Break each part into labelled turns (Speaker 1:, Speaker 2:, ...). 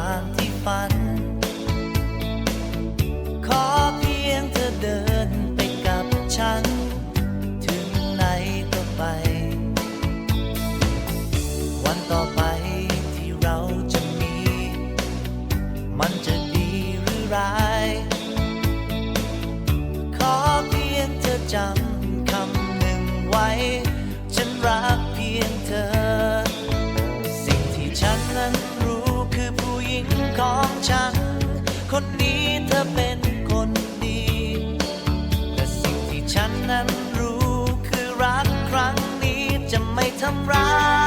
Speaker 1: างที่ฝัน ขอเพียงเธอเดินไปกับฉัน ถึงไหนก็ไป วันต่อไปที่เราจะมี มันจะ จัง คนนี้เธอเป็นคนดี แต่สิ่งที่ฉันนั้นรู้คือรักครั้งนี้จะไม่ทำร้าย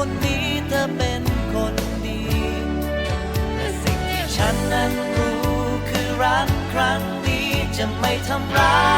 Speaker 1: คนนี้เธอเป็นคนดีแต่สิ่งที่ฉันนั้นรู้คือรักครั้งนี้จะไม่ทำร้าย